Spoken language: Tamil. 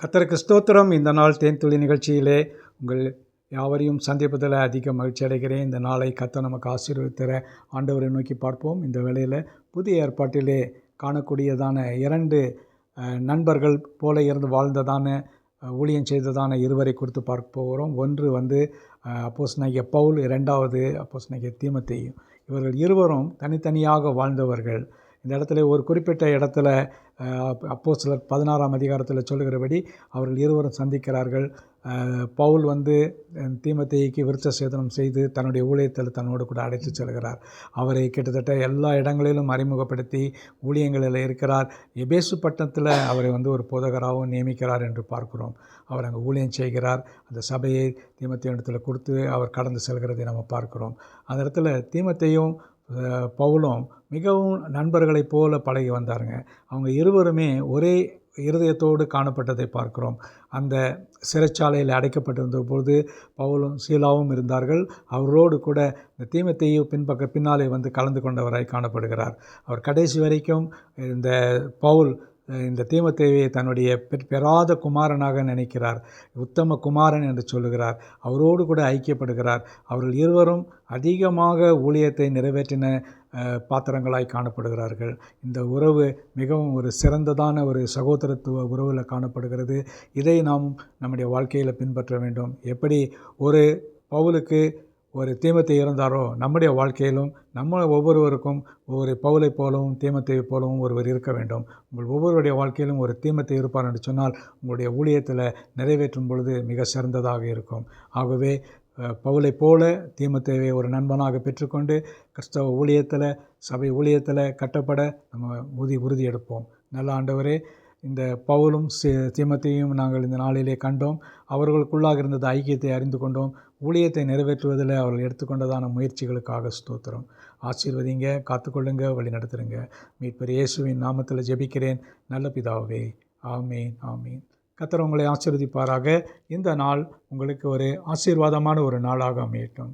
கத்தருக்கு ஸ்தோத்திரம். இந்த நாள் தேன்துளி நிகழ்ச்சியிலே உங்கள் யாவரையும் சந்திப்பதில் அதிக மகிழ்ச்சி அடைகிறேன். இந்த நாளை கத்த நமக்கு ஆசீர்வதித்தர ஆண்டவரை நோக்கி பார்ப்போம். இந்த வேளையில் புதிய ஏற்பாட்டிலே காணக்கூடியதான இரண்டு நண்பர்கள் போல இருந்து வாழ்ந்ததான ஊழியம் செய்ததான இருவரை குறித்து பார்க்க போகிறோம். ஒன்று வந்து அப்போஸ் நகிய பவுல் இரண்டாவது அப்போஸ் நகிய தீமத்தையும் இவர்கள் இருவரும் தனித்தனியாக வாழ்ந்தவர்கள். இந்த இடத்துல ஒரு குறிப்பிட்ட இடத்துல அப்போ சிலர் பதினாறாம் அதிகாரத்தில் சொல்லுகிறபடி அவர்கள் இருவரும் சந்திக்கிறார்கள். பவுல் வந்து தீமத்தைக்கு விருத்த சேதனம் செய்து தன்னுடைய ஊழியத்தில் தன்னோடு கூட அழைத்து செல்கிறார். அவரை கிட்டத்தட்ட எல்லா இடங்களிலும் அறிமுகப்படுத்தி ஊழியங்களில் இருக்கிறார். எபேசு பட்டணத்தில் அவரை வந்து ஒரு போதகராகவும் நியமிக்கிறார் என்று பார்க்கிறோம். அவர் அங்கே ஊழியம் செய்கிறார். அந்த சபையை தீமத்தையிடத்தில் கொடுத்து அவர் கடந்து செல்கிறதை நம்ம பார்க்கிறோம். அந்த இடத்துல தீமத்தையும் பவுலும் மிகவும் நண்பர்களைப் போல பழகி வந்தாருங்க. அவங்க இருவருமே ஒரே இருதயத்தோடு காணப்பட்டதை பார்க்கிறோம். அந்த சிறைச்சாலையில் அடைக்கப்பட்டிருந்த பொழுது பவுலும் சீலாவும் இருந்தார்கள். அவரோடு கூட இந்த தீமத்தையும் பின்பக்க பின்னாலே வந்து கலந்து கொண்டவராய் காணப்படுகிறார். அவர் கடைசி வரைக்கும் இந்த பவுல் இந்த தீமத்தேவியை தன்னுடைய பெறாத குமாரனாக நினைக்கிறார். உத்தம குமாரன் என்று சொல்லுகிறார். அவரோடு கூட ஐக்கியப்படுகிறார். அவர்கள் இருவரும் அதிகமாக ஊழியத்தை நிறைவேற்றின பாத்திரங்களாய் காணப்படுகிறார்கள். இந்த உறவு மிகவும் ஒரு சிறந்ததான ஒரு சகோதரத்துவ உறவில் காணப்படுகிறது. இதை நாம் நம்முடைய வாழ்க்கையில் பின்பற்ற வேண்டும். எப்படி ஒரு பவுலுக்கு ஒரு தீமத்தை இருந்தாரோ நம்முடைய வாழ்க்கையிலும் நம்ம ஒவ்வொருவருக்கும் ஒரு பவுலை போலவும் தீமத்தை போலவும் ஒருவர் இருக்க வேண்டும். உங்கள் ஒவ்வொருவருடைய வாழ்க்கையிலும் ஒரு தீமத்தை இருப்பார் என்று சொன்னால் உங்களுடைய ஊழியத்தில் நிறைவேற்றும் பொழுது மிக சிறந்ததாக இருக்கும். ஆகவே பவுலை பவுலைப் போல தீமத்தேவை ஒரு நண்பனாக பெற்றுக்கொண்டு கிறிஸ்தவ ஊழியத்தில் சபை ஊழியத்தில் கட்டப்பட நம்ம உறுதி உறுதி எடுப்போம். நல்ல ஆண்டவரே இந்த பவுலும் சி- தீமத்தையும் நாங்கள் இந்த நாளிலே கண்டோம். அவர்களுக்குள்ளாக இருந்தது ஐக்கியத்தை அறிந்து கொண்டோம். ஊழியத்தை நிறைவேற்றுவதில் அவர்கள் எடுத்துக்கொண்டதான முயற்சிகளுக்காக ஸ்தோத்திரம். ஆசீர்வதிங்க காத்துக்கொள்ளுங்க வழி நடத்துருங்க மீட்பர் இயேசுவின் நாமத்தில் ஜெபிக்கிறேன். நல்ல பிதாவே ஆமீன் ஆமீன். கத்தர் உங்களை ஆசீர்வதிப்பாராக. இந்த நாள் உங்களுக்கு ஒரு ஆசீர்வாதமான ஒரு நாளாக அமையட்டும்.